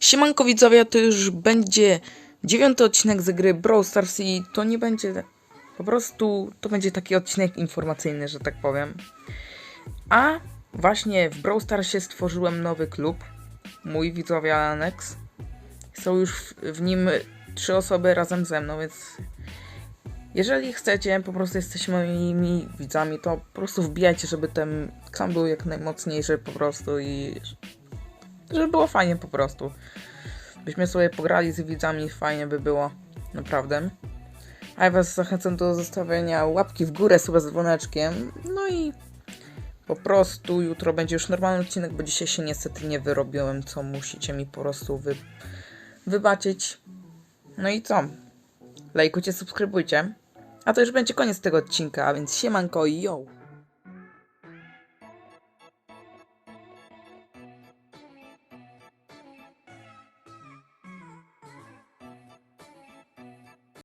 Siemanko widzowie, to już będzie dziewiąty odcinek z gry Brawl Stars i to nie będzie po prostu, to będzie taki odcinek informacyjny, że tak powiem. A właśnie w Brawl Starsie stworzyłem nowy klub, mój widzowie Alex. Są już w, nim trzy osoby razem ze mną, więc jeżeli chcecie, po prostu jesteście moimi widzami, to po prostu wbijajcie, żeby ten klan był jak najmocniejszy po prostu i żeby było fajnie po prostu. Byśmy sobie pograli z widzami, fajnie by było, naprawdę. A ja was zachęcam do zostawienia łapki w górę, suba z dzwoneczkiem. No i po prostu jutro będzie już normalny odcinek, bo dzisiaj się niestety nie wyrobiłem, co musicie mi po prostu wy... wybaczyć. No i co? Lajkujcie, subskrybujcie. A to już będzie koniec tego odcinka, a więc siemanko i yo!